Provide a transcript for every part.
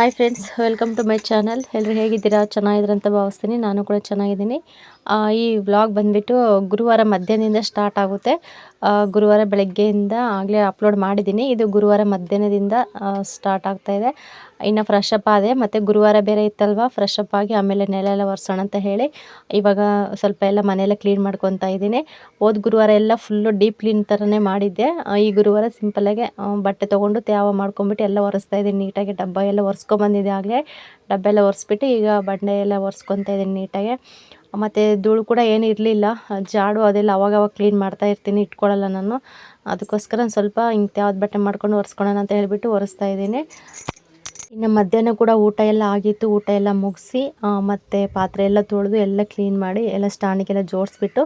Hi friends welcome to my channel ಎಲ್ಲರೂ ಹೇಗಿದ್ದೀರಾ? ಚೆನ್ನಾಗಿದ್ದೀರಾ ಅಂತ ಭಾವಿಸ್ತೀನಿ. ನಾನು ಕೂಡ ಚೆನ್ನಾಗಿದ್ದೀನಿ. ಈ ವ್ಲಾಗ್ ಬಂದುಬಿಟ್ಟು ಗುರುವಾರ ಮಧ್ಯಾಹ್ನದಿಂದ ಸ್ಟಾರ್ಟ್ ಆಗುತ್ತೆ. ಗುರುವಾರ ಬೆಳಗ್ಗೆಯಿಂದ ಆಗಲೇ ಅಪ್ಲೋಡ್ ಮಾಡಿದ್ದೀನಿ. ಇದು ಗುರುವಾರ ಮಧ್ಯಾಹ್ನದಿಂದ ಸ್ಟಾರ್ಟ್ ಆಗ್ತಾ ಇದೆ. ಇನ್ನು ಫ್ರೆಶ್ ಅಪ್ ಆದೆ. ಮತ್ತು ಗುರುವಾರ ಬೇರೆ ಇತ್ತಲ್ವ? ಫ್ರೆಶ್ ಅಪ್ ಆಗಿ ಆಮೇಲೆ ನೆಲ ಎಲ್ಲ ಒರೆಸೋಣ ಅಂತ ಹೇಳಿ ಇವಾಗ ಸ್ವಲ್ಪ ಎಲ್ಲ ಮನೆಯೆಲ್ಲ ಕ್ಲೀನ್ ಮಾಡ್ಕೊತಾ ಇದ್ದೀನಿ. ಹೋದ ಗುರುವಾರ ಎಲ್ಲ ಫುಲ್ಲು ಡೀಪ್ ಕ್ಲೀನ್ ಥರನೇ ಮಾಡಿದ್ದೆ. ಈ ಗುರುವಾರ ಸಿಂಪಲಾಗೆ ಬಟ್ಟೆ ತೊಗೊಂಡು ತ್ಯಾವ ಮಾಡ್ಕೊಂಬಿಟ್ಟು ಎಲ್ಲ ಒರೆಸ್ತಾ ಇದ್ದೀನಿ. ನೀಟಾಗಿ ಡಬ್ಬ ಎಲ್ಲ ಒರೆಸ್ಕೊಂಬಂದಿದ್ದೆ ಆಗಲೇ. ಡಬ್ಬ ಎಲ್ಲ ಒರೆಸ್ಬಿಟ್ಟು ಈಗ ಬಂಡೆ ಎಲ್ಲ ಒರೆಸ್ಕೊತಾ ಇದ್ದೀನಿ ನೀಟಾಗಿ. ಮತ್ತು ಧೂಳು ಕೂಡ ಏನು ಇರಲಿಲ್ಲ. ಜಾಡು ಅದೆಲ್ಲ ಅವಾಗ ಅವಾಗ ಕ್ಲೀನ್ ಮಾಡ್ತಾ ಇರ್ತೀನಿ, ಇಟ್ಕೊಳ್ಳಲ್ಲ ನಾನು. ಅದಕ್ಕೋಸ್ಕರ ಸ್ವಲ್ಪ ಹಿಂಗೆ ಯಾವ್ದು ಬಟ್ಟೆ ಮಾಡ್ಕೊಂಡು ಒರೆಸ್ಕೊಳ್ಳೋಣ ಅಂತ ಹೇಳಿಬಿಟ್ಟು ಒರೆಸ್ತಾ ಇದ್ದೀನಿ. ಇನ್ನು ಮಧ್ಯಾಹ್ನ ಕೂಡ ಊಟ ಎಲ್ಲ ಆಗಿತ್ತು, ಊಟ ಎಲ್ಲ ಮುಗಿಸಿ ಮತ್ತು ಪಾತ್ರೆ ಎಲ್ಲ ತೊಳೆದು ಎಲ್ಲ ಕ್ಲೀನ್ ಮಾಡಿ ಎಲ್ಲ ಸ್ಟ್ಯಾಂಡಿಗೆಲ್ಲ ಜೋಡಿಸ್ಬಿಟ್ಟು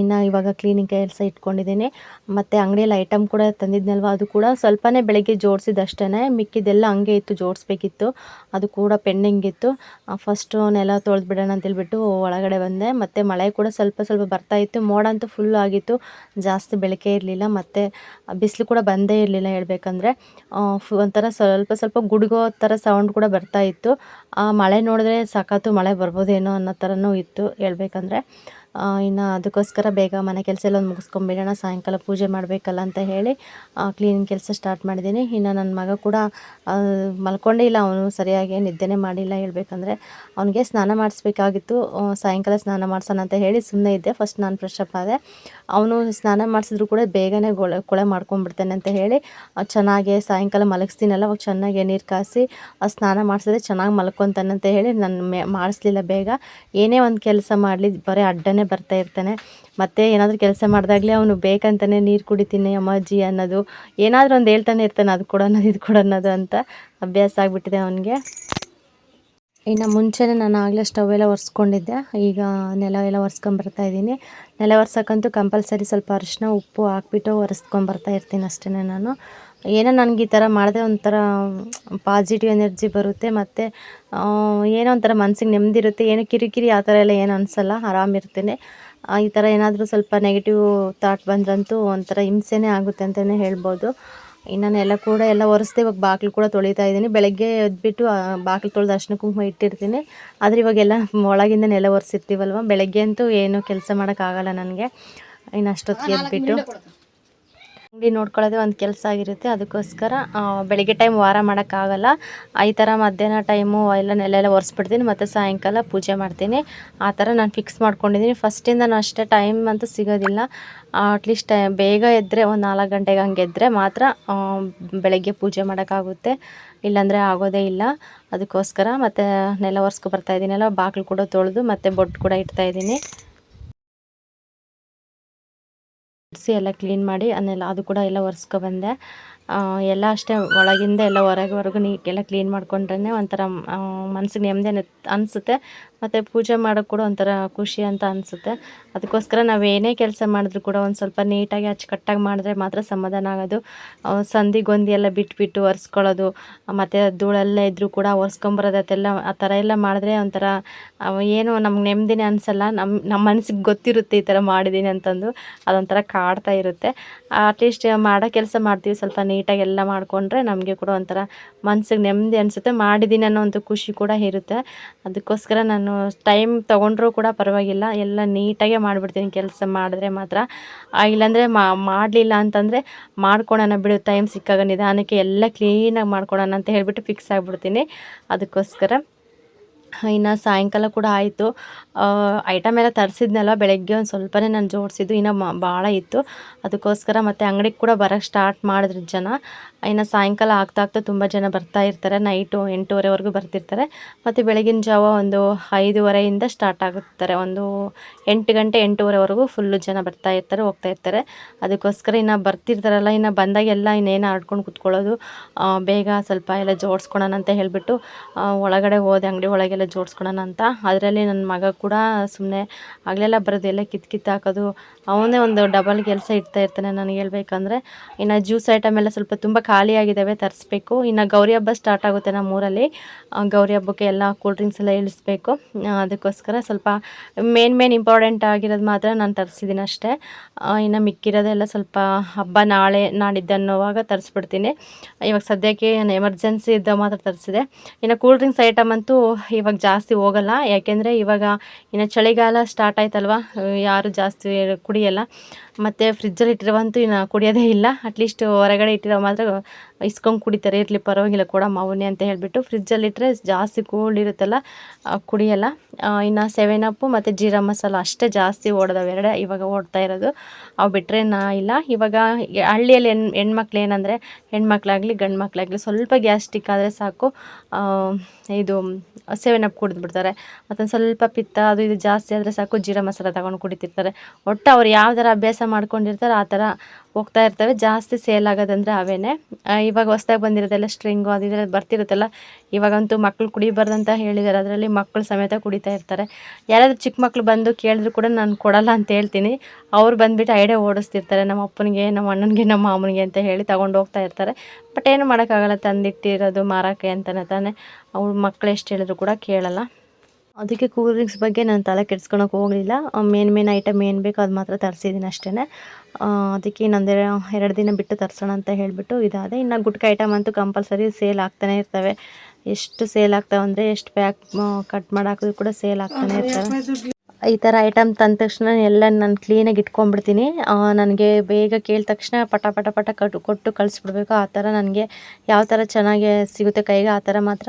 ಇನ್ನು ಇವಾಗ ಕ್ಲೀನಿಂಗ್ ಕೆಲಸ ಇಟ್ಕೊಂಡಿದ್ದೀನಿ. ಮತ್ತು ಅಂಗಡಿಯಲ್ಲಿ ಐಟಮ್ ಕೂಡ ತಂದಿದ್ನಲ್ವ, ಅದು ಕೂಡ ಸ್ವಲ್ಪನೇ ಬೆಳಗ್ಗೆ ಜೋಡಿಸಿದಷ್ಟೇ ಮಿಕ್ಕಿದೆಲ್ಲ ಹಂಗೆ ಇತ್ತು, ಜೋಡಿಸ್ಬೇಕಿತ್ತು, ಅದು ಕೂಡ ಪೆಂಡಿಂಗ್ ಇತ್ತು. ಫಸ್ಟು ನೆಲ ತೊಳೆದ್ಬಿಡೋಣ ಅಂತೇಳ್ಬಿಟ್ಟು ಒಳಗಡೆ ಬಂದೆ. ಮತ್ತು ಮಳೆ ಕೂಡ ಸ್ವಲ್ಪ ಸ್ವಲ್ಪ ಬರ್ತಾ ಇತ್ತು, ಮೋಡ ಅಂತೂ ಫುಲ್ ಆಗಿತ್ತು, ಜಾಸ್ತಿ ಬೆಳಕೆ ಇರಲಿಲ್ಲ, ಮತ್ತು ಬಿಸಿಲು ಕೂಡ ಬಂದೇ ಇರಲಿಲ್ಲ ಹೇಳಬೇಕಂದ್ರೆ. ಒಂಥರ ಸ್ವಲ್ಪ ಸ್ವಲ್ಪ ಗುಡುಗೋ ಥರ ಸೌಂಡ್ ಕೂಡ ಬರ್ತಾ ಇತ್ತು. ಮಳೆ ನೋಡಿದ್ರೆ ಸಖತ್ತು ಮಳೆ ಬರ್ಬೋದೇನೋ ಅನ್ನೋ ಥರನೂ ಇತ್ತು ಹೇಳ್ಬೇಕಂದ್ರೆ. ಇನ್ನು ಅದಕ್ಕೋಸ್ಕರ ಬೇಗ ಮನೆ ಕೆಲಸ ಎಲ್ಲ ಒಂದು ಮುಗಿಸ್ಕೊಂಬಿಡೋಣ, ಸಾಯಂಕಾಲ ಪೂಜೆ ಮಾಡಬೇಕಲ್ಲ ಅಂತ ಹೇಳಿ ಕ್ಲೀನಿಂಗ್ ಕೆಲಸ ಸ್ಟಾರ್ಟ್ ಮಾಡಿದ್ದೀನಿ. ಇನ್ನು ನನ್ನ ಮಗ ಕೂಡ ಮಲ್ಕೊಂಡೇ ಇಲ್ಲ, ಅವನು ಸರಿಯಾಗಿ ನಿದ್ದೆನೇ ಮಾಡಿಲ್ಲ ಹೇಳಬೇಕಂದ್ರೆ, ಅವನಿಗೆ ಸ್ನಾನ ಮಾಡಿಸ್ಬೇಕಾಗಿತ್ತು. ಸಾಯಂಕಾಲ ಸ್ನಾನ ಮಾಡ್ಸೋಣ ಅಂತ ಹೇಳಿ ಸುಮ್ಮನೆ ಇದ್ದೆ. ಫಸ್ಟ್ ನಾನು ಫ್ರೆಶ್ ಅಪ್ ಆದೆ. ಅವನು ಸ್ನಾನ ಮಾಡಿಸಿದ್ರು ಕೂಡ ಬೇಗನೆ ಗೊಳೆ, ಕೊಳೆ ಮಾಡ್ಕೊಂಡ್ಬಿಡ್ತಾನೆ ಅಂತ ಹೇಳಿ ಚೆನ್ನಾಗಿ ಸಾಯಂಕಾಲ ಮಲಗಿಸ್ತೀನಲ್ಲ, ಅವಾಗ ಚೆನ್ನಾಗಿ ನೀರು ಆ, ಸ್ನಾನ ಮಾಡಿಸಿದ್ರೆ ಚೆನ್ನಾಗಿ ಮಲ್ಕೊತಾನೆ ಅಂತ ಹೇಳಿ ನಾನು ಮೆ, ಮಾಡಿಸ್ಲಿಲ್ಲ ಬೇಗ. ಏನೇ ಒಂದು ಕೆಲಸ ಮಾಡಲಿ, ಬರೀ ಅಡ್ಡನೇ ಬರ್ತಾ ಇರ್ತಾನೆ. ಮತ್ತು ಏನಾದರೂ ಕೆಲಸ ಮಾಡಿದಾಗಲೇ ಅವನು ಬೇಕಂತಾನೆ ನೀರು ಕುಡಿತೀನಿ ಅಮ್ಮಾಜಿ ಅನ್ನೋದು. ಏನಾದರೂ ಒಂದು ಹೇಳ್ತಾನೆ ಇರ್ತಾನೆ, ಅದು ಕೊಡು ಅನ್ನೋದು, ಇದು ಕೊಡು ಅನ್ನೋದು ಅಂತ ಅಭ್ಯಾಸ ಆಗಿಬಿಟ್ಟಿದೆ ಅವನಿಗೆ. ಇನ್ನು ಮುಂಚೆನೇ ನಾನು ಆಗಲೇ ಸ್ಟವ್ ಎಲ್ಲ ಒರೆಸ್ಕೊಂಡಿದ್ದೆ. ಈಗ ನೆಲ ಎಲ್ಲ ಒರೆಸ್ಕೊಂಬರ್ತಾ ಇದ್ದೀನಿ. ನೆಲ ಒರೆಸೋಕ್ಕಂತೂ ಕಂಪಲ್ಸರಿ ಸ್ವಲ್ಪ ಅರಿಶಿನ, ಉಪ್ಪು ಹಾಕ್ಬಿಟ್ಟು ಒರೆಸ್ಕೊಂಬರ್ತಾ ಇರ್ತೀನಿ ಅಷ್ಟೇ ನಾನು. ಏನೋ ನನಗೆ ಈ ಥರ ಮಾಡಿದ್ರೆ ಒಂಥರ ಪಾಸಿಟಿವ್ ಎನರ್ಜಿ ಬರುತ್ತೆ ಮತ್ತು ಏನೋ ಒಂಥರ ಮನಸ್ಸಿಗೆ ನೆಮ್ಮದಿ ಇರುತ್ತೆ ಏನೋ ಕಿರಿಕಿರಿ ಆ ಥರ ಎಲ್ಲ ಏನು ಅನಿಸಲ್ಲ ಆರಾಮಿರ್ತೇನೆ ಈ ಥರ ಏನಾದರೂ ಸ್ವಲ್ಪ ನೆಗೆಟಿವ್ ಥಾಟ್ ಬಂದ್ರಂತೂ ಒಂಥರ ಹಿಂಸೆನೇ ಆಗುತ್ತೆ ಅಂತಲೇ ಹೇಳ್ಬೋದು. ಇನ್ನು ಎಲ್ಲ ಕೂಡ ಎಲ್ಲ ಒರೆಸ್ದೆ ಇವಾಗ ಬಾಗಿಲು ಕೂಡ ತೊಳಿತಾ ಇದ್ದೀನಿ. ಬೆಳಗ್ಗೆ ಎದ್ಬಿಟ್ಟು ಬಾಗಿಲು ತೊಳೆದು ಅರ್ಶಿನ ಕುಂಕುಮ ಇಟ್ಟಿರ್ತೀನಿ. ಆದರೆ ಇವಾಗೆಲ್ಲ ಒಳಗಿಂದ ನೆಲ ಒರೆಸಿರ್ತೀವಲ್ವ ಬೆಳಗ್ಗೆ ಅಂತೂ ಏನು ಕೆಲಸ ಮಾಡೋಕ್ಕಾಗಲ್ಲ ನನಗೆ. ಇನ್ನು ಅಷ್ಟೊತ್ತಿಗೆ ಎದ್ಬಿಟ್ಟು ಅಂಗಡಿ ನೋಡ್ಕೊಳ್ಳೋದೇ ಒಂದು ಕೆಲಸ ಆಗಿರುತ್ತೆ. ಅದಕ್ಕೋಸ್ಕರ ಬೆಳಿಗ್ಗೆ ಟೈಮ್ ವಾರ ಮಾಡೋಕ್ಕಾಗಲ್ಲ. ಈ ಥರ ಮಧ್ಯಾಹ್ನ ಟೈಮು ಎಲ್ಲ ನೆಲೆಲ್ಲ ಒರೆಸ್ಬಿಡ್ತೀನಿ. ಮತ್ತು ಸಾಯಂಕಾಲ ಪೂಜೆ ಮಾಡ್ತೀನಿ. ಆ ಥರ ನಾನು ಫಿಕ್ಸ್ ಮಾಡ್ಕೊಂಡಿದ್ದೀನಿ ಫಸ್ಟಿಂದ ನಾನು ಅಷ್ಟೇ ಟೈಮ್ ಅಂತೂ ಸಿಗೋದಿಲ್ಲ. ಅಟ್ಲೀಸ್ಟ್ ಬೇಗ ಎದ್ದರೆ ಒಂದು ನಾಲ್ಕು ಗಂಟೆಗೆ ಹಂಗೆ ಎದ್ದರೆ ಮಾತ್ರ ಬೆಳಗ್ಗೆ ಪೂಜೆ ಮಾಡೋಕ್ಕಾಗುತ್ತೆ. ಇಲ್ಲಾಂದರೆ ಆಗೋದೇ ಇಲ್ಲ. ಅದಕ್ಕೋಸ್ಕರ ಮತ್ತು ನೆಲ ಒರೆಸ್ಕೊ ಬರ್ತಾಯಿದ್ದೀನಲ್ಲ ಬಾಗಿಲು ಕೂಡ ತೊಳೆದು ಮತ್ತು ಬೊಟ್ಟು ಕೂಡ ಇಡ್ತಾ ಗುಡಿಸಿ ಎಲ್ಲ ಕ್ಲೀನ್ ಮಾಡಿ ಅದನ್ನೆಲ್ಲ ಅದು ಕೂಡ ಎಲ್ಲ ಒರೆಸ್ಕೊ ಬಂದೆ. ಆ, ಎಲ್ಲ ಅಷ್ಟೇ ಒಳಗಿಂದ ಎಲ್ಲ ಹೊರಗೆವರೆಗೂ ನೀಟೆಲ್ಲ ಕ್ಲೀನ್ ಮಾಡ್ಕೊಂಡ್ರೆ ಒಂಥರ ಮನ್ಸಿಗೆ ನೆಮ್ಮದಿ ಅನಿಸುತ್ತೆ. ಮತ್ತು ಪೂಜೆ ಮಾಡೋಕ್ಕೆ ಕೂಡ ಒಂಥರ ಖುಷಿ ಅಂತ ಅನಿಸುತ್ತೆ. ಅದಕ್ಕೋಸ್ಕರ ನಾವು ಏನೇ ಕೆಲಸ ಮಾಡಿದ್ರು ಕೂಡ ಒಂದು ಸ್ವಲ್ಪ ನೀಟಾಗಿ ಅಚ್ಚುಕಟ್ಟಾಗಿ ಮಾಡಿದ್ರೆ ಮಾತ್ರ ಸಮಾಧಾನ ಆಗೋದು. ಸಂಧಿಗೊಂದಿ ಸಂಧಿ ಗೊಂದಿ ಎಲ್ಲ ಬಿಟ್ಬಿಟ್ಟು ಒರೆಸ್ಕೊಳ್ಳೋದು, ಮತ್ತು ಧೂಳೆಲ್ಲ ಇದ್ದರೂ ಕೂಡ ಒರೆಸ್ಕೊಂಬರೋದು ಅದೆಲ್ಲ, ಆ ಥರ ಎಲ್ಲ ಮಾಡಿದ್ರೆ ಒಂಥರ ಏನು ನಮ್ಗೆ ನೆಮ್ಮದಿನೇ ಅನಿಸಲ್ಲ. ನಮ್ಮ ನಮ್ಮ ಮನಸ್ಸಿಗೆ ಗೊತ್ತಿರುತ್ತೆ ಈ ಥರ ಮಾಡಿದ್ದೀನಿ ಅಂತಂದು. ಅದೊಂಥರ ಕಾಡ್ತಾ ಇರುತ್ತೆ. ಅಟ್ಲೀಸ್ಟ್ ಮಾಡೋ ಕೆಲಸ ಮಾಡ್ತೀವಿ. ಸ್ವಲ್ಪ ನೀಟಾಗಿ ಎಲ್ಲ ಮಾಡಿಕೊಂಡ್ರೆ ನಮಗೆ ಕೂಡ ಒಂಥರ ಮನ್ಸಿಗೆ ನೆಮ್ಮದಿ ಅನಿಸುತ್ತೆ. ಮಾಡಿದ್ದೀನಿ ಅನ್ನೋ ಒಂದು ಖುಷಿ ಕೂಡ ಇರುತ್ತೆ. ಅದಕ್ಕೋಸ್ಕರ ನಾನು ಟೈಮ್ ತೊಗೊಂಡ್ರೂ ಕೂಡ ಪರವಾಗಿಲ್ಲ. ಎಲ್ಲ ನೀಟಾಗೆ ಮಾಡಿಬಿಡ್ತೀನಿ. ಕೆಲಸ ಮಾಡಿದ್ರೆ ಮಾತ್ರ. ಇಲ್ಲಾಂದರೆ ಮಾಡಲಿಲ್ಲ ಅಂತಂದರೆ ಮಾಡ್ಕೊಳೋಣ ಬಿಡು ಟೈಮ್ ಸಿಕ್ಕಾಗ ನಿಧಾನಕ್ಕೆ ಎಲ್ಲ ಕ್ಲೀನಾಗಿ ಮಾಡ್ಕೊಳೋಣ ಅಂತ ಹೇಳಿಬಿಟ್ಟು ಫಿಕ್ಸ್ ಆಗಿಬಿಡ್ತೀನಿ. ಅದಕ್ಕೋಸ್ಕರ ಇನ್ನು ಸಾಯಂಕಾಲ ಕೂಡ ಆಯಿತು. ಐಟಮ್ ಎಲ್ಲ ತರಿಸಿದ್ನಲ್ಲ ಬೆಳಗ್ಗೆ ಒಂದು ಸ್ವಲ್ಪನೇ ನಾನು ಜೋಡಿಸಿದ್ದು, ಇನ್ನು ಮ ಭಾಳ ಇತ್ತು. ಅದಕ್ಕೋಸ್ಕರ ಮತ್ತು ಅಂಗಡಿಗೆ ಕೂಡ ಬರೋಕ್ಕೆ ಸ್ಟಾರ್ಟ್ ಮಾಡಿದ್ರು ಜನ. ಇನ್ನು ಸಾಯಂಕಾಲ ಆಗ್ತಾ ಆಗ್ತಾ ತುಂಬ ಜನ ಬರ್ತಾ ಇರ್ತಾರೆ. ನೈಟು ಎಂಟೂವರೆವರೆಗೂ ಬರ್ತಿರ್ತಾರೆ. ಮತ್ತು ಬೆಳಗಿನ ಜಾವ ಒಂದು ಐದೂವರೆಯಿಂದ ಸ್ಟಾರ್ಟ್ ಆಗುತ್ತಾರೆ. ಒಂದು ಎಂಟು ಗಂಟೆ ಎಂಟೂವರೆವರೆಗೂ ಫುಲ್ಲು ಜನ ಬರ್ತಾ ಇರ್ತಾರೆ, ಹೋಗ್ತಾ ಇರ್ತಾರೆ. ಅದಕ್ಕೋಸ್ಕರ ಇನ್ನು ಬರ್ತಿರ್ತಾರಲ್ಲ, ಇನ್ನು ಬಂದಾಗೆಲ್ಲ ಇನ್ನೇನು ಆಡ್ಕೊಂಡು ಕುತ್ಕೊಳ್ಳೋದು. ಬೇಗ ಸ್ವಲ್ಪ ಎಲ್ಲ ಜೋಡಿಸ್ಕೊಳೋಣ ಅಂತ ಹೇಳಿಬಿಟ್ಟು ಒಳಗಡೆ ಹೋದೆ ಅಂಗಡಿ ಒಳಗೆಲ್ಲ. ಎಲ್ಲ ಜೋಡಿಸ್ಕೊಳೋಣ ಅಂತ. ಅದರಲ್ಲಿ ನನ್ನ ಮಗ ಕೂಡ ಸುಮ್ಮನೆ ಆಗಲೆಲ್ಲ ಬರೋದು ಎಲ್ಲ ಕಿತ್ತು ಕಿತ್ತು ಹಾಕೋದು. ಅವನೇ ಒಂದು ಡಬಲ್ ಕೆಲಸ ಇಡ್ತಾ ಇರ್ತಾನೆ ನನಗೆ ಹೇಳ್ಬೇಕಂದ್ರೆ. ಇನ್ನು ಜ್ಯೂಸ್ ಐಟಮ್ ಎಲ್ಲ ಸ್ವಲ್ಪ ತುಂಬ ಖಾಲಿಯಾಗಿದ್ದಾವೆ ತರಿಸ್ಬೇಕು. ಇನ್ನು ಗೌರಿ ಹಬ್ಬ ಸ್ಟಾರ್ಟ್ ಆಗುತ್ತೆ ನಮ್ಮೂರಲ್ಲಿ ಗೌರಿ ಹಬ್ಬಕ್ಕೆ ಎಲ್ಲ ಕೂಲ್ ಡ್ರಿಂಕ್ಸ್ ಎಲ್ಲ ಇಳಿಸ್ಬೇಕು. ಅದಕ್ಕೋಸ್ಕರ ಸ್ವಲ್ಪ ಮೇನ್ ಮೇನ್ ಇಂಪಾರ್ಟೆಂಟ್ ಆಗಿರೋದು ಮಾತ್ರ ನಾನು ತರಿಸಿದ್ದೀನಿ ಅಷ್ಟೇ. ಇನ್ನು ಮಿಕ್ಕಿರೋದೆಲ್ಲ ಸ್ವಲ್ಪ ಹಬ್ಬ ನಾಳೆ ನಾಡಿದ್ದು ಅನ್ನೋವಾಗ ತರಿಸ್ಬಿಡ್ತೀನಿ. ಇವಾಗ ಸದ್ಯಕ್ಕೆ ಎಮರ್ಜೆನ್ಸಿ ಇದ್ದ ಮಾತ್ರ ತರಿಸಿದೆ. ಇನ್ನು ಕೂಲ್ ಡ್ರಿಂಕ್ಸ್ ಐಟಮ್ ಅಂತೂ ಇವಾಗ ಜಾಸ್ತಿ ಹೋಗಲ್ಲ. ಯಾಕೆಂದರೆ ಇವಾಗ ಇನ್ನು ಚಳಿಗಾಲ ಸ್ಟಾರ್ಟ್ ಆಯ್ತಲ್ವ? ಯಾರು ಜಾಸ್ತಿ ಕುಡಿಯಲ್ಲ. ಮತ್ತು ಫ್ರಿಜ್ಜಲ್ಲಿ ಇಟ್ಟಿರುವಂತೂ ಇನ್ನು ಕುಡಿಯೋದೇ ಇಲ್ಲ. ಅಟ್ಲೀಸ್ಟ್ ಹೊರಗಡೆ ಇಟ್ಟಿರೋ ಮಾತ್ರ ಇಸ್ಕೊಂಡು ಕುಡಿತಾರೆ, ಇರಲಿ ಪರವಾಗಿಲ್ಲ ಕೂಡ ಮಾವನೇ ಅಂತ ಹೇಳಿಬಿಟ್ಟು ಫ್ರಿಜ್ಜಲ್ಲಿಟ್ಟರೆ ಜಾಸ್ತಿ ಕೋಲ್ಡ್ ಇರುತ್ತಲ್ಲ ಕುಡಿಯಲ್ಲ. ಇನ್ನು ಸೆವೆನ್ ಅಪ್ಪು ಮತ್ತು ಜೀರಾ ಮಸಾಲ ಅಷ್ಟೇ ಜಾಸ್ತಿ ಓಡೋದವೆ ಎರಡೇ ಇವಾಗ ಓಡ್ತಾ ಇರೋದು. ಅವು ಬಿಟ್ಟರೆ ನಾ ಇಲ್ಲ. ಇವಾಗ ಹಳ್ಳಿಯಲ್ಲಿ ಹೆಣ್, ಹೆಣ್ಮಕ್ಳು ಏನಂದರೆ ಹೆಣ್ಮಕ್ಳಾಗಲಿ ಗಂಡು ಮಕ್ಕಳಾಗಲಿ ಸ್ವಲ್ಪ ಗ್ಯಾಸ್ಟಿಕ್ ಆದರೆ ಸಾಕು. ಇದು ಸೆವೆನ್ ಅಪ್ ಕುಡಿದು ಬಿಡ್ತಾರೆ. ಮತ್ತೊಂದು ಸ್ವಲ್ಪ ಪಿತ್ತ ಅದು ಇದು ಜಾಸ್ತಿ ಆದರೆ ಸಾಕು, ಜೀರಾ ಮಸಾಲ ತಗೊಂಡು ಕುಡಿತಿರ್ತಾರೆ. ಒಟ್ಟು ಅವ್ರು ಯಾವ ಥರ ಅಭ್ಯಾಸ ಮಾಡ್ಕೊಂಡಿರ್ತಾರೆ, ಆ ಥರ ಹೋಗ್ತಾ ಇರ್ತವೆ. ಜಾಸ್ತಿ ಸೇಲ್ ಆಗೋದಂದ್ರೆ ಅವೇನೆ. ಇವಾಗ ಹೊಸ್ದಾಗಿ ಬಂದಿರೋದೆಲ್ಲ ಸ್ಟ್ರಿಂಗು ಅದು ಇದೆಲ್ಲ ಬರ್ತಿರುತ್ತಲ್ಲ, ಇವಾಗಂತೂ ಮಕ್ಕಳು ಕುಡಿಬಾರ್ದಂತ ಹೇಳಿದ್ದಾರೆ ಅದರಲ್ಲಿ ಮಕ್ಕಳು ಸಮೇತ ಕುಡಿತಾ ಇರ್ತಾರೆ. ಯಾರಾದರೂ ಚಿಕ್ಕ ಮಕ್ಕಳು ಬಂದು ಕೇಳಿದ್ರು ಕೂಡ ನಾನು ಕೊಡಲ್ಲ ಅಂತ ಹೇಳ್ತೀನಿ. ಅವ್ರು ಬಂದುಬಿಟ್ಟು ಐಡಿಯಾ ಓಡಿಸ್ತಿರ್ತಾರೆ. ನಮ್ಮ ಅಪ್ಪನಿಗೆ, ನಮ್ಮ ಅಣ್ಣನಿಗೆ, ನಮ್ಮ ಮಾಮನಿಗೆ ಅಂತ ಹೇಳಿ ತಗೊಂಡು ಹೋಗ್ತಾ ಇರ್ತಾರೆ. ಬಟ್ ಏನು ಮಾಡೋಕ್ಕಾಗಲ್ಲ, ತಂದಿಟ್ಟಿರೋದು ಮಾರೋಕ್ಕೆ ಅಂತಲೇ ತಾನೇ. ಅವ್ರ ಮಕ್ಕಳು ಎಷ್ಟು ಹೇಳಿದ್ರು ಕೂಡ ಕೇಳಲ್ಲ. ಅದಕ್ಕೆ ಕೂಲ್ ಡ್ರಿಂಕ್ಸ್ ಬಗ್ಗೆ ನಾನು ತಲೆ ಕೆಡ್ಸ್ಕೊಳಕ್ಕೆ ಹೋಗಲಿಲ್ಲ. ಮೇನ್ ಮೇನ್ ಐಟಮ್ ಏನು ಬೇಕು ಅದು ಮಾತ್ರ ತರಿಸಿದ್ದೀನಿ ಅಷ್ಟೇ ಅದಕ್ಕೆ ಇನ್ನೊಂದು ಎರಡು ದಿನ ಬಿಟ್ಟು ತರಿಸೋಣ ಅಂತ ಹೇಳಿಬಿಟ್ಟು ಇದಾದೆ. ಇನ್ನು ಗುಟ್ಕ ಐಟಮ್ ಅಂತೂ ಕಂಪಲ್ಸರಿ ಸೇಲ್ ಆಗ್ತಾನೆ ಇರ್ತವೆ. ಎಷ್ಟು ಸೇಲ್ ಆಗ್ತಾವೆ ಅಂದರೆ ಎಷ್ಟು ಪ್ಯಾಕ್ ಕಟ್ ಮಾಡಾಕಿದ್ರು ಕೂಡ ಸೇಲ್ ಆಗ್ತಾನೆ ಇರ್ತವೆ. ಈ ಥರ ಐಟಮ್ ತಂದ ತಕ್ಷಣ ಎಲ್ಲ ನಾನು ಕ್ಲೀನಾಗಿ ಇಟ್ಕೊಂಡ್ಬಿಡ್ತೀನಿ. ನನಗೆ ಬೇಗ ಕೇಳಿದ ತಕ್ಷಣ ಪಟ ಪಟ ಪಟ ಕಟ್ಟು ಕೊಟ್ಟು ಕಳಿಸ್ಬಿಡ್ಬೇಕು. ಆ ಥರ ನನಗೆ ಯಾವ ಥರ ಚೆನ್ನಾಗಿ ಸಿಗುತ್ತೆ ಕೈಗೆ, ಆ ಥರ ಮಾತ್ರ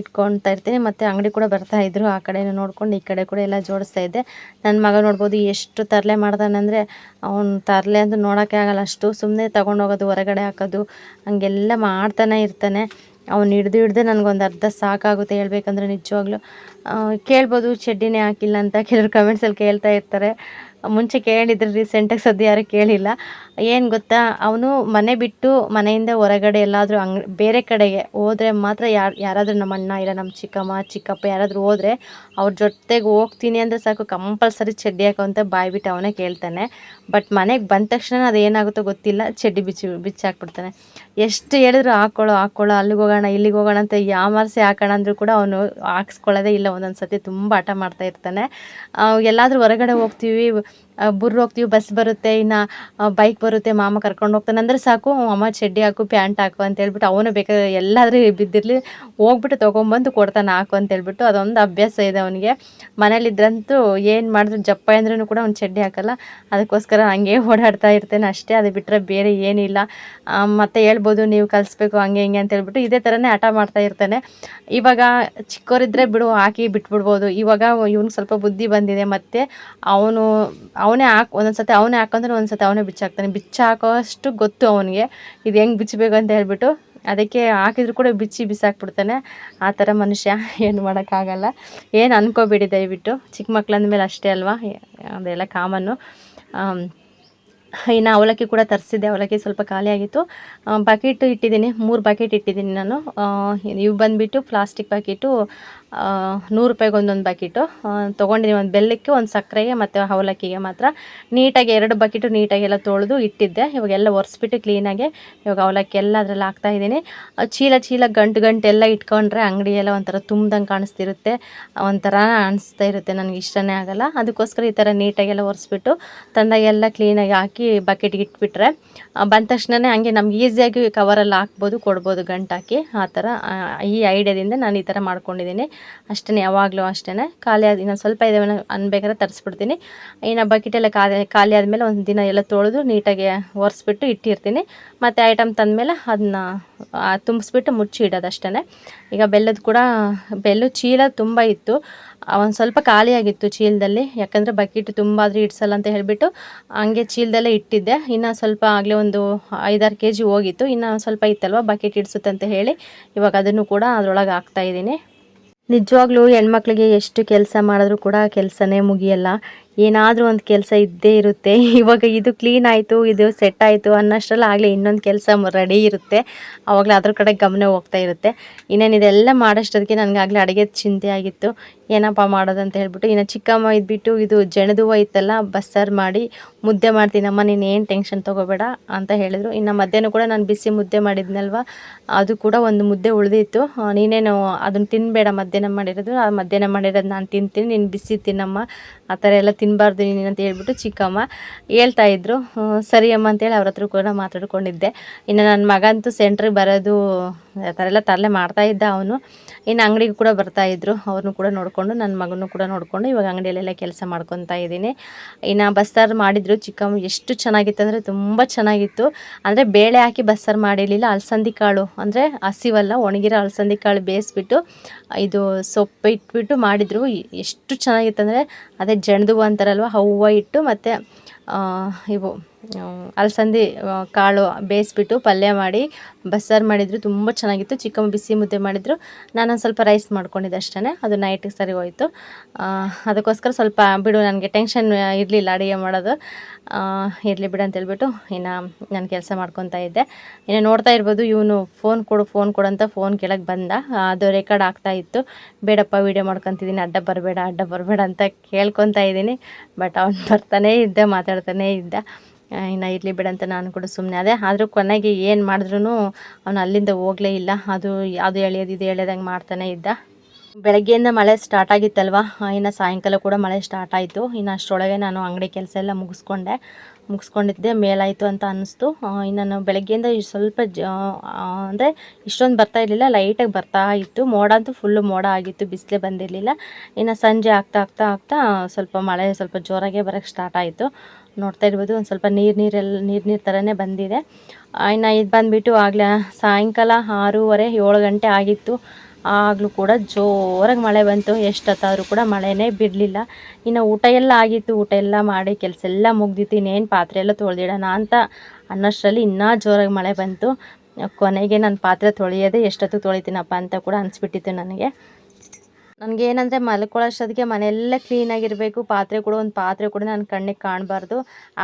ಇಟ್ಕೊಳ್ತಾ ಇರ್ತೀನಿ. ಮತ್ತು ಅಂಗಡಿ ಕೂಡ ಬರ್ತಾ ಇದ್ರು ಆ ಕಡೆ ನೋಡ್ಕೊಂಡು, ಈ ಕಡೆ ಕೂಡ ಎಲ್ಲ ಜೋಡಿಸ್ತಾ ಇದ್ದೆ. ನನ್ನ ಮಗ ನೋಡ್ಬೋದು ಎಷ್ಟು ತರಲೆ ಮಾಡ್ದಾನಂದರೆ ಅವ್ನು ತರಲೆ ಅಂತ ನೋಡೋಕ್ಕೆ ಆಗಲ್ಲ. ಅಷ್ಟು ಸುಮ್ಮನೆ ತೊಗೊಂಡೋಗೋದು ಹೊರಗಡೆ ಹಾಕೋದು, ಹಂಗೆಲ್ಲ ಮಾಡ್ತಾನೆ ಇರ್ತಾನೆ. ಅವ್ನು ಹಿಡ್ದು ಹಿಡ್ದು ನನಗೊಂದು ಅರ್ಧ ಸಾಕಾಗುತ್ತೆ ಹೇಳ್ಬೇಕಂದ್ರೆ ನಿಜವಾಗ್ಲೂ. ಕೇಳ್ಬೋದು ಚಡ್ಡಿನೇ ಹಾಕಿಲ್ಲ ಅಂತ ಕೆಲವರು ಕಮೆಂಟ್ಸಲ್ಲಿ ಕೇಳ್ತಾ ಇರ್ತಾರೆ. ಮುಂಚೆ ಕೇಳಿದ್ರೆ ರೀಸೆಂಟಾಗಿ ಸದ್ಯ ಯಾರು ಕೇಳಿಲ್ಲ. ಏನು ಗೊತ್ತಾ, ಅವನು ಮನೆ ಬಿಟ್ಟು ಮನೆಯಿಂದ ಹೊರಗಡೆ ಎಲ್ಲಾದರೂ ಅಂಗ್, ಬೇರೆ ಕಡೆಗೆ ಹೋದರೆ ಮಾತ್ರ ಯಾರು, ಯಾರಾದರೂ ನಮ್ಮ ಅಣ್ಣ ಇಲ್ಲ, ನಮ್ಮ ಚಿಕ್ಕಮ್ಮ, ಚಿಕ್ಕಪ್ಪ ಯಾರಾದರೂ ಹೋದರೆ ಅವ್ರ ಜೊತೆಗೆ ಹೋಗ್ತೀನಿ ಅಂದರೆ ಸಾಕು ಕಂಪಲ್ಸರಿ ಚಡ್ಡಿ ಹಾಕೋ ಅಂತ ಬಾಯ್ಬಿಟ್ಟು ಅವನೇ ಕೇಳ್ತಾನೆ. ಬಟ್ ಮನೆಗೆ ಬಂದ ತಕ್ಷಣ ಅದು ಏನಾಗುತ್ತೋ ಗೊತ್ತಿಲ್ಲ ಚಡ್ಡಿ ಬಿಚ್ಚಿ, ಬಿಚ್ಚಾಕ್ಬಿಡ್ತಾನೆ. ಎಷ್ಟು ಹೇಳಿದ್ರು ಹಾಕೊಳ್ಳೋ ಹಾಕೊಳ್ಳೋ ಅಲ್ಲಿಗೆ ಹೋಗೋಣ, ಇಲ್ಲಿಗೆ ಹೋಗೋಣ ಅಂತ ಯಾಮರ್ಸಿ ಹಾಕೋಣ ಅಂದರೂ ಕೂಡ ಅವನು ಹಾಕ್ಸ್ಕೊಳ್ಳೋದೇ ಇಲ್ಲ. ಒಂದೊಂದು ಸತಿ ತುಂಬ ಹಠ ಮಾಡ್ತಾ ಇರ್ತಾನೆ. ಎಲ್ಲಾದರೂ ಹೊರಗಡೆ ಹೋಗ್ತೀವಿ ಬುರ್ರ್ ಹೋಗ್ತೀವಿ ಬಸ್ ಬರುತ್ತೆ, ಇನ್ನು ಬೈಕ್ ಬರುತ್ತೆ, ಮಾಮ ಕರ್ಕೊಂಡು ಹೋಗ್ತಾನೆ. ಅಂದರೆ ಸಾಕು, ಅಮ್ಮ ಚಡ್ಡಿ ಹಾಕು ಪ್ಯಾಂಟ್ ಹಾಕು ಅಂತ ಹೇಳ್ಬಿಟ್ಟು ಅವನು ಬೇಕಾದ್ರೆ ಎಲ್ಲಾದರೂ ಬಿದ್ದಿರಲಿ, ಹೋಗ್ಬಿಟ್ಟು ತೊಗೊಂಬಂದು ಕೊಡ್ತಾನೆ, ಹಾಕು ಅಂತ ಹೇಳ್ಬಿಟ್ಟು. ಅದೊಂದು ಅಭ್ಯಾಸ ಇದೆ ಅವನಿಗೆ. ಮನೇಲಿದ್ರಂತೂ ಏನು ಮಾಡಿದ್ರು, ಜಪ್ಪ ಅಂದ್ರೂ ಕೂಡ ಅವ್ನು ಚಡ್ಡಿ ಹಾಕಲ್ಲ. ಅದಕ್ಕೋಸ್ಕರ ಹಂಗೆ ಓಡಾಡ್ತಾ ಇರ್ತೇನೆ ಅಷ್ಟೇ. ಅದು ಬಿಟ್ಟರೆ ಬೇರೆ ಏನಿಲ್ಲ. ಮತ್ತು ಹೇಳ್ಬೋದು, ನೀವು ಕಲಿಸ್ಬೇಕು, ಹಂಗೆ, ಹಿಂಗೆ ಅಂತ ಹೇಳ್ಬಿಟ್ಟು ಇದೇ ಥರನೇ ಹಠ ಮಾಡ್ತಾ ಇರ್ತಾನೆ. ಇವಾಗ ಚಿಕ್ಕವರಿದ್ದರೆ ಬಿಡು ಹಾಕಿ ಬಿಟ್ಬಿಡ್ಬೋದು. ಇವಾಗ ಇವ್ನಿಗೆ ಸ್ವಲ್ಪ ಬುದ್ಧಿ ಬಂದಿದೆ, ಮತ್ತು ಅವನು ಅವನೇ ಹಾಕ್ ಒಂದೊಂದು ಸತಿ ಅವನೇ ಹಾಕಂದ್ರೆ ಒಂದು ಅವನೇ ಬಿಚ್ಚಾಕ್ತಾನೆ. ಬಿಚ್ಚ ಹಾಕೋಷ್ಟು ಗೊತ್ತು ಅವನಿಗೆ. ಇದು ಹೆಂಗೆ ಬಿಚ್ಚಬೇಕು ಅಂತ ಹೇಳ್ಬಿಟ್ಟು ಅದಕ್ಕೆ ಹಾಕಿದ್ರು ಕೂಡ ಬಿಚ್ಚಿ ಬಿಸಾಕ್ಬಿಡ್ತಾನೆ. ಆ ಥರ ಮನುಷ್ಯ. ಏನು ಮಾಡೋಕ್ಕಾಗಲ್ಲ. ಏನು ಅನ್ಕೋಬೇಡಿ ದಯವಿಟ್ಟು. ಚಿಕ್ಕ ಮಕ್ಳು ಮೇಲೆ ಅಷ್ಟೇ ಅಲ್ವಾ? ಅದೆಲ್ಲ ಕಾಮನ್ನು. ಇನ್ನು ಅವಲಕ್ಕಿ ಕೂಡ ತರಿಸಿದ್ದೆ. ಅವಲಕ್ಕಿ ಸ್ವಲ್ಪ ಖಾಲಿಯಾಗಿತ್ತು ಬಕೆಟು ಇಟ್ಟಿದ್ದೀನಿ. ಮೂರು ಬಕೆಟ್ ಇಟ್ಟಿದ್ದೀನಿ ನಾನು. ಇವು ಬಂದುಬಿಟ್ಟು ಪ್ಲಾಸ್ಟಿಕ್ ಬಕೆಟು ನೂರು ರೂಪಾಯಿಗೆ ಒಂದೊಂದು ಬಕೆಟು ತೊಗೊಂಡಿದ್ದೀನಿ ಒಂದು ಬೆಲ್ಲಕ್ಕೆ, ಒಂದು ಸಕ್ಕರೆಗೆ ಮತ್ತು ಅವಲಕ್ಕಿಗೆ ಮಾತ್ರ. ನೀಟಾಗಿ ಎರಡು ಬಕೆಟು ನೀಟಾಗಿ ಎಲ್ಲ ತೊಳೆದು ಇಟ್ಟಿದ್ದೆ. ಇವಾಗೆಲ್ಲ ಒರೆಸ್ಬಿಟ್ಟು ಕ್ಲೀನಾಗಿ ಇವಾಗ ಅವಲಕ್ಕಿ ಎಲ್ಲ ಅದರಲ್ಲಿ ಹಾಕ್ತಾಯಿದ್ದೀನಿ ಚೀಲ ಚೀಲ ಗಂಟು ಗಂಟು ಎಲ್ಲ ಇಟ್ಕೊಂಡ್ರೆ ಅಂಗಡಿಯೆಲ್ಲ ಒಂಥರ ತುಂಬ್ದಂಗೆ ಕಾಣಿಸ್ತಿರುತ್ತೆ. ಒಂಥರ ಅನಿಸ್ತಾ ಇರುತ್ತೆ, ನನಗೆ ಇಷ್ಟನೇ ಆಗಲ್ಲ. ಅದಕ್ಕೋಸ್ಕರ ಈ ಥರ ನೀಟಾಗೆಲ್ಲ ಒರೆಸ್ಬಿಟ್ಟು ತಂದಾಗೆಲ್ಲ ಕ್ಲೀನಾಗಿ ಹಾಕಿ ಬಕೆಟ್ಗೆ ಇಟ್ಬಿಟ್ರೆ ಬಂದ ತಕ್ಷಣನೇ ಹಂಗೆ ನಮ್ಗೆ ಈಸಿಯಾಗಿ ಕವರಲ್ಲಿ ಹಾಕ್ಬೋದು, ಕೊಡ್ಬೋದು ಗಂಟು ಹಾಕಿ ಆ ಥರ ಈ ಐಡಿಯಾದಿಂದ ನಾನು ಈ ಥರ ಮಾಡ್ಕೊಂಡಿದ್ದೀನಿ. ಅಷ್ಟೇ ಯಾವಾಗಲೂ ಅಷ್ಟೇ ಖಾಲಿ ಆದ, ಇನ್ನೊಂದು ಸ್ವಲ್ಪ ಇದೆ ಅನ್ಬೇಕಾದ್ರೆ ತರಿಸ್ಬಿಡ್ತೀನಿ. ಇನ್ನು ಬಕೆಟೆಲ್ಲ ಖಾಲಿ ಖಾಲಿ ಆದಮೇಲೆ ಒಂದು ದಿನ ಎಲ್ಲ ತೊಳೆದು ನೀಟಾಗಿ ಒರೆಸ್ಬಿಟ್ಟು ಇಟ್ಟಿರ್ತೀನಿ. ಮತ್ತು ಐಟಮ್ ತಂದಮೇಲೆ ಅದನ್ನ ತುಂಬಿಸ್ಬಿಟ್ಟು ಮುಚ್ಚಿ ಇಡೋದು ಅಷ್ಟೇ ಈಗ ಬೆಲ್ಲದ ಕೂಡ, ಬೆಲ್ಲ ಚೀಲ ತುಂಬ ಇತ್ತು. ಒಂದು ಸ್ವಲ್ಪ ಖಾಲಿಯಾಗಿತ್ತು ಚೀಲದಲ್ಲಿ. ಯಾಕಂದರೆ ಬಕೆಟ್ ತುಂಬ ಆದರೆ ಇಡ್ಸಲ್ಲ ಅಂತ ಹೇಳಿಬಿಟ್ಟು ಹಂಗೆ ಚೀಲದಲ್ಲೇ ಇಟ್ಟಿದ್ದೆ. ಇನ್ನು ಸ್ವಲ್ಪ ಆಗಲೇ ಒಂದು ಐದಾರು ಕೆ ಜಿ ಹೋಗಿತ್ತು. ಇನ್ನು ಸ್ವಲ್ಪ ಇತ್ತಲ್ವ ಬಕೆಟ್ ಇಡ್ಸುತ್ತೆ ಅಂತ ಹೇಳಿ ಇವಾಗ ಅದನ್ನು ಕೂಡ ಅದರೊಳಗೆ ಹಾಕ್ತಾಯಿದ್ದೀನಿ ನಿಜವಾಗ್ಲೂ ಹೆಣ್ಮಕ್ಳಿಗೆ ಎಷ್ಟು ಕೆಲಸ ಮಾಡಿದ್ರು ಕೂಡ ಕೆಲಸನೇ ಮುಗಿಯಲ್ಲ. ಏನಾದರೂ ಒಂದು ಕೆಲಸ ಇದ್ದೇ ಇರುತ್ತೆ. ಇವಾಗ ಇದು ಕ್ಲೀನ್ ಆಯಿತು, ಇದು ಸೆಟ್ ಆಯಿತು ಅನ್ನೋಷ್ಟರಲ್ಲಿ ಆಗಲೇ ಇನ್ನೊಂದು ಕೆಲಸ ರೆಡಿ ಇರುತ್ತೆ. ಆವಾಗಲೇ ಅದ್ರ ಕಡೆ ಗಮನ ಹೋಗ್ತಾ ಇರುತ್ತೆ. ಇನ್ನೇನು ಇದೆಲ್ಲ ಮಾಡೋಷ್ಟೊದಕ್ಕೆ ನನಗಾಗಲೇ ಅಡುಗೆ ಚಿಂತೆ ಆಗಿತ್ತು. ಏನಪ್ಪ ಮಾಡೋದು ಅಂತ ಹೇಳ್ಬಿಟ್ಟು ಇನ್ನು ಚಿಕ್ಕಮ್ಮ ಇದ್ಬಿಟ್ಟು ಇದು ಜಣದುವ ಇತ್ತಲ್ಲ ಬಸ್ಸಾರು ಮಾಡಿ ಮುದ್ದೆ ಮಾಡ್ತೀನಮ್ಮ ನೀನು ಏನು ಟೆನ್ಷನ್ ತೊಗೋಬೇಡ ಅಂತ ಹೇಳಿದ್ರು. ಇನ್ನು ಮಧ್ಯಾಹ್ನ ಕೂಡ ನಾನು ಬಿಸಿ ಮುದ್ದೆ ಮಾಡಿದ್ನಲ್ವ, ಅದು ಕೂಡ ಒಂದು ಮುದ್ದೆ ಉಳಿದಿತ್ತು. ನೀನೇನು ಅದನ್ನು ತಿನ್ನಬೇಡ ಮಧ್ಯಾಹ್ನ ಮಾಡಿರೋದು, ಆ ಮಧ್ಯಾಹ್ನ ಮಾಡಿರೋದು ನಾನು ತಿಂತೀನಿ, ನೀನು ಬಿಸಿ ತಿನ್ನಮ್ಮ. ಆ ಥರ ಎಲ್ಲ ತಿನ್ನಬಾರ್ದು ನೀನು ಅಂತ ಹೇಳ್ಬಿಟ್ಟು ಚಿಕ್ಕಮ್ಮ ಹೇಳ್ತಾ ಇದ್ರು. ಸರಿ ಅಮ್ಮ ಅಂತೇಳಿ ಅವ್ರ ಹತ್ರ ಕೂಡ ಮಾತಾಡ್ಕೊಂಡಿದ್ದೆ. ಇನ್ನು ನನ್ನ ಮಗ ಅಂತೂ ಸೆಂಟ್ರಿಗೆ ಬರೋದು ಆ ಥರ ಎಲ್ಲ ತರಲೆ ಮಾಡ್ತಾ ಇದ್ದ ಅವನು. ಇನ್ನು ಅಂಗಡಿಗೆ ಕೂಡ ಬರ್ತಾ ಇದ್ರು. ಅವ್ರನ್ನೂ ಕೂಡ ನೋಡಿಕೊಂಡು, ನನ್ನ ಮಗನೂ ಕೂಡ ನೋಡಿಕೊಂಡು ಇವಾಗ ಅಂಗಡಿಯಲ್ಲೆಲ್ಲ ಕೆಲಸ ಮಾಡ್ಕೊತಾ ಇದ್ದೀನಿ. ಇನ್ನು ಬಸ್ಸಾರು ಮಾಡಿದ್ರು. ಚಿಕ್ಕಮ್ಮ ಎಷ್ಟು ಚೆನ್ನಾಗಿತ್ತು ಅಂದರೆ ತುಂಬ ಚೆನ್ನಾಗಿತ್ತು. ಅಂದರೆ ಬೇಳೆ ಹಾಕಿ ಬಸ್ಸಾರು ಮಾಡಿರಲಿಲ್ಲ. ಅಲಸಂದಿ ಕಾಳು ಅಂದರೆ ಹಸಿವಲ್ಲ, ಒಣಗಿರೋ ಅಲಸಂದಿ ಕಾಳು ಬೇಯಿಸ್ಬಿಟ್ಟು, ಇದು ಸೊಪ್ಪು ಇಟ್ಬಿಟ್ಟು ಮಾಡಿದರು. ಎಷ್ಟು ಚೆನ್ನಾಗಿತ್ತು ಅಂದರೆ ಅದೇ ಜಣದುವ ಅಂತಾರಲ್ವ ಹೂವು ಇಟ್ಟು ಮತ್ತು ಇವು ಅಲಸಂದಿ ಕಾಳು ಬೇಯಿಸ್ಬಿಟ್ಟು ಪಲ್ಯ ಮಾಡಿ ಬಸ್ಸಾರು ಮಾಡಿದರು, ತುಂಬ ಚೆನ್ನಾಗಿತ್ತು. ಚಿಕ್ಕಮ್ಮ ಬಿಸಿ ಮುದ್ದೆ ಮಾಡಿದರು. ನಾನು ಒಂದು ಸ್ವಲ್ಪ ರೈಸ್ ಮಾಡ್ಕೊಂಡಿದ್ದೆ ಅಷ್ಟೇ ಅದು ನೈಟಿಗೆ ಸರಿ ಹೋಯಿತು. ಅದಕ್ಕೋಸ್ಕರ ಸ್ವಲ್ಪ, ಬಿಡು, ನನಗೆ ಟೆನ್ಷನ್ ಇರಲಿಲ್ಲ ಅಡುಗೆ ಮಾಡೋದು. ಇರಲಿ ಬಿಡು ಅಂತ ಹೇಳ್ಬಿಟ್ಟು ಇನ್ನು ನಾನು ಕೆಲಸ ಮಾಡ್ಕೊತಾ ಇದ್ದೆ. ಇನ್ನು ನೋಡ್ತಾ ಇರ್ಬೋದು, ಇವನು ಫೋನ್ ಕೊಡು ಫೋನ್ ಕೊಡು ಅಂತ ಫೋನ್ ಕೇಳಕ್ಕೆ ಬಂದ. ಅದು ರೆಕಾರ್ಡ್ ಆಗ್ತಾ ಇತ್ತು. ಬೇಡಪ್ಪ ವೀಡಿಯೋ ಮಾಡ್ಕೊತಿದ್ದೀನಿ, ಅಡ್ಡ ಬರಬೇಡ ಅಡ್ಡ ಬರಬೇಡ ಅಂತ ಕೇಳ್ಕೊತಾ ಇದ್ದೀನಿ. ಬಟ್ ಅವ್ನು ಬರ್ತಾನೇ ಇದ್ದ ಮಾತಾಡ್ತಾನೇ ಇದ್ದ. ಇನ್ನು ಇರಲಿ ಬಿಡಂತ ನಾನು ಕೂಡ ಸುಮ್ಮನೆ ಅದೇ ಆದರೂ ಕೊನೆಗೆ ಏನು ಮಾಡಿದ್ರೂ ಅವನು ಅಲ್ಲಿಂದ ಹೋಗಲೇ ಇಲ್ಲ. ಅದು ಅದು ಎಳೆಯೋದು, ಇದು ಎಳೆಯೋದಂಗೆ ಮಾಡ್ತಾನೆ ಇದ್ದ. ಬೆಳಗ್ಗೆಯಿಂದ ಮಳೆ ಸ್ಟಾರ್ಟ್ ಆಗಿತ್ತಲ್ವ? ಇನ್ನು ಸಾಯಂಕಾಲ ಕೂಡ ಮಳೆ ಸ್ಟಾರ್ಟ್ ಆಯಿತು. ಇನ್ನು ಅಷ್ಟರೊಳಗೆ ನಾನು ಅಂಗಡಿ ಕೆಲಸ ಎಲ್ಲ ಮುಗಿಸ್ಕೊಂಡೆ. ಮುಗಿಸ್ಕೊಂಡಿದ್ದೆ. ಮೇಲಾಯಿತು ಅಂತ ಅನ್ನಿಸ್ತು. ಇನ್ನು ನಾನು ಬೆಳಗ್ಗೆಯಿಂದ ಸ್ವಲ್ಪ ಜ ಅಂದರೆ ಇಷ್ಟೊಂದು ಬರ್ತಾ ಇರಲಿಲ್ಲ. ಲೈಟಾಗಿ ಬರ್ತಾ ಇತ್ತು. ಮೋಡ ಅಂತೂ ಫುಲ್ಲು ಮೋಡ ಆಗಿತ್ತು. ಬಿಸಿಲೇ ಬಂದಿರಲಿಲ್ಲ. ಇನ್ನು ಸಂಜೆ ಆಗ್ತಾ ಆಗ್ತಾ ಆಗ್ತಾ ಸ್ವಲ್ಪ ಮಳೆ ಸ್ವಲ್ಪ ಜೋರಾಗೆ ಬರೋಕ್ಕೆ ಸ್ಟಾರ್ಟ್ ಆಯಿತು. ನೋಡ್ತಾ ಇರ್ಬೋದು. ಒಂದು ಸ್ವಲ್ಪ ನೀರು ನೀರೆಲ್ಲ, ನೀರು ನೀರು ಥರನೇ ಬಂದಿದೆ. ಇನ್ನು ಇದು ಬಂದುಬಿಟ್ಟು ಆಗಲೇ ಸಾಯಂಕಾಲ ಆರೂವರೆ, ಏಳು ಗಂಟೆ ಆಗಿತ್ತು. ಆಗಲೂ ಕೂಡ ಜೋರಾಗಿ ಮಳೆ ಬಂತು. ಎಷ್ಟೊತ್ತಾದರೂ ಕೂಡ ಮಳೆನೇ ಬಿಡಲಿಲ್ಲ. ಇನ್ನು ಊಟ ಎಲ್ಲ ಆಗಿತ್ತು. ಊಟ ಎಲ್ಲ ಮಾಡಿ ಕೆಲಸ ಎಲ್ಲ ಮುಗ್ದಿತ್ತು. ಇನ್ನೇನು ಪಾತ್ರೆ ಎಲ್ಲ ತೊಳೆದಿಡೋಣ ಅಂತ ಅನ್ನೋಷ್ಟರಲ್ಲಿ ಇನ್ನೂ ಜೋರಾಗಿ ಮಳೆ ಬಂತು. ಕೊನೆಗೆ ನಾನು ಪಾತ್ರೆ ತೊಳೆಯೋದೇ ಎಷ್ಟೊತ್ತು ತೊಳಿತೀನಪ್ಪ ಅಂತ ಕೂಡ ಅನಿಸ್ಬಿಟ್ಟಿತ್ತು ನನಗೆ. ನನಗೆ ಏನಂದರೆ ಮಲ್ಕೊಳ್ಳೋಷ್ಟೊತ್ತಿಗೆ ಮನೆಯೆಲ್ಲ ಕ್ಲೀನಾಗಿರಬೇಕು ಪಾತ್ರೆ ಕೂಡ ಒಂದು ಪಾತ್ರೆ ಕೂಡ ನನ್ನ ಕಣ್ಣಿಗೆ ಕಾಣಬಾರ್ದು.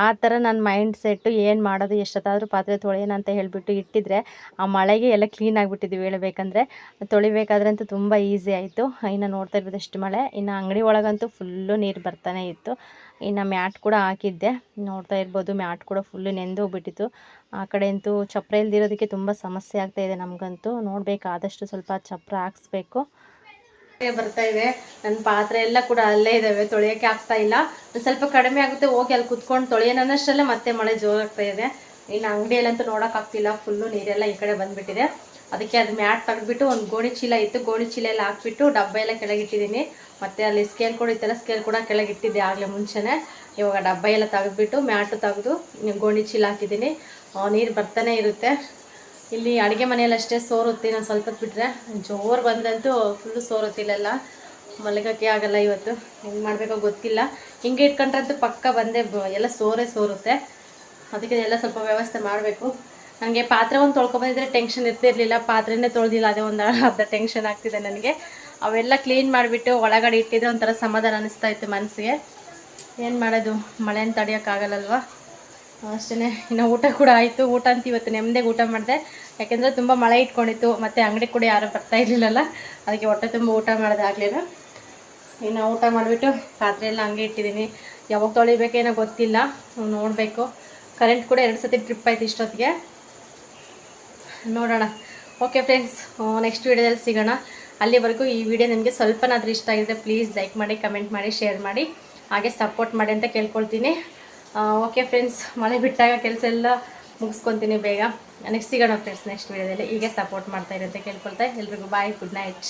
ಆ ಥರ ನನ್ನ ಮೈಂಡ್ ಸೆಟ್ಟು ಏನು ಮಾಡೋದು, ಎಷ್ಟೊತ್ತಾದರೂ ಪಾತ್ರೆ ತೊಳೆಯೋಣ ಅಂತ ಹೇಳಿಬಿಟ್ಟು ಇಟ್ಟಿದ್ರೆ ಆ ಮಳೆಗೆ ಎಲ್ಲ ಕ್ಲೀನ್ ಆಗಿಬಿಟ್ಟಿದ್ವಿ ಹೇಳಬೇಕಂದ್ರೆ. ತೊಳಿಬೇಕಾದ್ರೆ ಅಂತೂ ತುಂಬ ಈಸಿ ಆಯಿತು. ಇನ್ನು ನೋಡ್ತಾ ಇರ್ಬೋದು ಎಷ್ಟು ಮಳೆ. ಇನ್ನು ಅಂಗಡಿ ಒಳಗಂತೂ ಫುಲ್ಲು ನೀರು ಬರ್ತಾನೆ ಇತ್ತು. ಇನ್ನು ಮ್ಯಾಟ್ ಕೂಡ ಹಾಕಿದ್ದೆ. ನೋಡ್ತಾ ಇರ್ಬೋದು ಮ್ಯಾಟ್ ಕೂಡ ಫುಲ್ಲು ನೆಂದು ಹೋಗ್ಬಿಟ್ಟಿತ್ತು. ಆ ಕಡೆ ಅಂತೂ ಚಪ್ರ ಇಲ್ದಿರೋದಕ್ಕೆ ತುಂಬ ಸಮಸ್ಯೆ ಆಗ್ತಾಯಿದೆ ನಮಗಂತೂ. ನೋಡಬೇಕಾದಷ್ಟು ಸ್ವಲ್ಪ ಚಪ್ಪರ ಹಾಕ್ಸ್ಬೇಕು. ಬರ್ತಾ ಇದೆ. ನನ್ನ ಪಾತ್ರೆ ಎಲ್ಲ ಕೂಡ ಅಲ್ಲೇ ಇದಾವೆ ತೊಳೆಯೋಕೆ ಆಗ್ತಾ ಇಲ್ಲ. ಸ್ವಲ್ಪ ಕಡಿಮೆ ಆಗುತ್ತೆ, ಹೋಗಿ ಅಲ್ಲಿ ಕುತ್ಕೊಂಡು ತೊಳೆಯೋನಷ್ಟರಲ್ಲೇ ಮತ್ತೆ ಮಳೆ ಜೋರಾಗ್ತಾ ಇದೆ. ಇನ್ನು ಅಂಗಡಿಯಲ್ಲಂತೂ ನೋಡೋಕ್ಕಾಗ್ತಿಲ್ಲ ಫುಲ್ಲು ನೀರೆಲ್ಲ ಈ ಕಡೆ ಬಂದ್ಬಿಟ್ಟಿದೆ. ಅದಕ್ಕೆ ಅದು ಮ್ಯಾಟ್ ತೆಗೆದ್ಬಿಟ್ಟು ಒಂದು ಗೋಣಿ ಚೀಲ ಇತ್ತು, ಗೋಣಿ ಚೀಲ ಎಲ್ಲ ಹಾಕ್ಬಿಟ್ಟು ಡಬ್ಬ ಎಲ್ಲ ಕೆಳಗಿಟ್ಟಿದ್ದೀನಿ. ಮತ್ತೆ ಅಲ್ಲಿ ಸ್ಕೇಲ್ ಕೂಡ ಇತ್ತಲ್ಲ ಸ್ಕೇಲ್ ಕೂಡ ಕೆಳಗಿಟ್ಟಿದ್ದೆ ಆಗಲೇ ಮುಂಚೆನೆ. ಇವಾಗ ಡಬ್ಬ ಎಲ್ಲ ತೆಗೆದ್ಬಿಟ್ಟು ಮ್ಯಾಟು ತೆಗೆದು ಗೋಣಿ ಚೀಲ ಹಾಕಿದ್ದೀನಿ. ನೀರು ಬರ್ತಾನೆ ಇರುತ್ತೆ. ಇಲ್ಲಿ ಅಡುಗೆ ಮನೆಯಲ್ಲಿ ಅಷ್ಟೇ ಸೋರುತ್ತೆ, ನಾನು ಸ್ವಲ್ಪ ಬಿಟ್ಟರೆ ಜೋರು ಬಂದಂತೂ ಫುಲ್ಲು ಸೋರುತ್ತಿಲ್ಲ ಮಲಗೋಕ್ಕೆ ಆಗಲ್ಲ ಇವತ್ತು. ಹೆಂಗೆ ಮಾಡಬೇಕೋ ಗೊತ್ತಿಲ್ಲ. ಹಿಂಗೆ ಇಟ್ಕೊಂಡ್ರಂತೂ ಪಕ್ಕ ಬಂದೇ ಎಲ್ಲ ಸೋರೇ ಸೋರುತ್ತೆ. ಅದಕ್ಕೆ ಎಲ್ಲ ಸ್ವಲ್ಪ ವ್ಯವಸ್ಥೆ ಮಾಡಬೇಕು. ನನಗೆ ಪಾತ್ರೆ ಒಂದು ತೊಳ್ಕೊಬಂದಿದ್ರೆ ಟೆನ್ಷನ್ ಇರ್ತಿರ್ಲಿಲ್ಲ. ಪಾತ್ರೆನೇ ತೊಳೆದಿಲ್ಲ, ಅದೇ ಒಂದು ಅರ್ಧ ಟೆನ್ಷನ್ ಆಗ್ತಿದೆ ನನಗೆ. ಅವೆಲ್ಲ ಕ್ಲೀನ್ ಮಾಡಿಬಿಟ್ಟು ಒಳಗಡೆ ಇಟ್ಟಿದ್ರೆ ಒಂಥರ ಸಮಾಧಾನ ಅನ್ನಿಸ್ತಾ ಇತ್ತು ಮನಸ್ಸಿಗೆ. ಏನು ಮಾಡೋದು? ಮಳೆನ ತಡೆಯೋಕ್ಕಾಗಲ್ಲಲ್ವಾ? ಅಷ್ಟೇ ಇನ್ನು ಊಟ ಕೂಡ ಆಯಿತು. ಊಟ ಅಂತ ಇವತ್ತು ನೆಮ್ಮದಿಗೆ ಊಟ ಮಾಡಿದೆ. ಯಾಕೆಂದರೆ ತುಂಬ ಮಳೆ ಇಟ್ಕೊಂಡಿತ್ತು. ಮತ್ತು ಅಂಗಡಿ ಕೂಡ ಯಾರೂ ಬರ್ತಾ ಇರಲಿಲ್ಲಲ್ಲ. ಅದಕ್ಕೆ ಹೊಟ್ಟೆ ತುಂಬ ಊಟ ಮಾಡೋದಾಗಲಿಲ್ಲ. ಇನ್ನು ಊಟ ಮಾಡಿಬಿಟ್ಟು ಪಾತ್ರೆ ಎಲ್ಲ ಹಂಗೆ ಇಟ್ಟಿದ್ದೀನಿ. ಯಾವಾಗ ತೊಳಿಬೇಕೇನೋ ಗೊತ್ತಿಲ್ಲ. ನೋಡಬೇಕು. ಕರೆಂಟ್ ಕೂಡ ಎರಡು ಸತಿ ಟ್ರಿಪ್ ಆಯಿತು ಇಷ್ಟೊತ್ತಿಗೆ. ನೋಡೋಣ. ಓಕೆ ಫ್ರೆಂಡ್ಸ್ ನೆಕ್ಸ್ಟ್ ವೀಡಿಯೋದಲ್ಲಿ ಸಿಗೋಣ. ಅಲ್ಲಿವರೆಗೂ ಈ ವಿಡಿಯೋ ನಿಮಗೆ ಸ್ವಲ್ಪನಾದರೂ ಇಷ್ಟ ಆಗಿದೆ ಪ್ಲೀಸ್ ಲೈಕ್ ಮಾಡಿ ಕಮೆಂಟ್ ಮಾಡಿ ಶೇರ್ ಮಾಡಿ. ಹಾಗೆ ಸಪೋರ್ಟ್ ಮಾಡಿ ಅಂತ ಕೇಳ್ಕೊಳ್ತೀನಿ. ಓಕೆ ಫ್ರೆಂಡ್ಸ್ ಮಳೆ ಬಿಟ್ಟಾಗ ಕೆಲಸ ಎಲ್ಲ ಮುಗಿಸ್ಕೊತೀನಿ ಬೇಗ. ನೆಕ್ಸ್ಟ್ ಸಿಗೋಣ ಫ್ರೆಂಡ್ಸ್ ನೆಕ್ಸ್ಟ್ ವೀಡಿಯೋದಲ್ಲಿ ಹೀಗೆ ಸಪೋರ್ಟ್ ಮಾಡ್ತಾ ಇರುತ್ತೆ ಕೇಳ್ಕೊಳ್ತಾ. ಎಲ್ರಿಗೂ ಬಾಯ್ ಗುಡ್ ನೈಟ್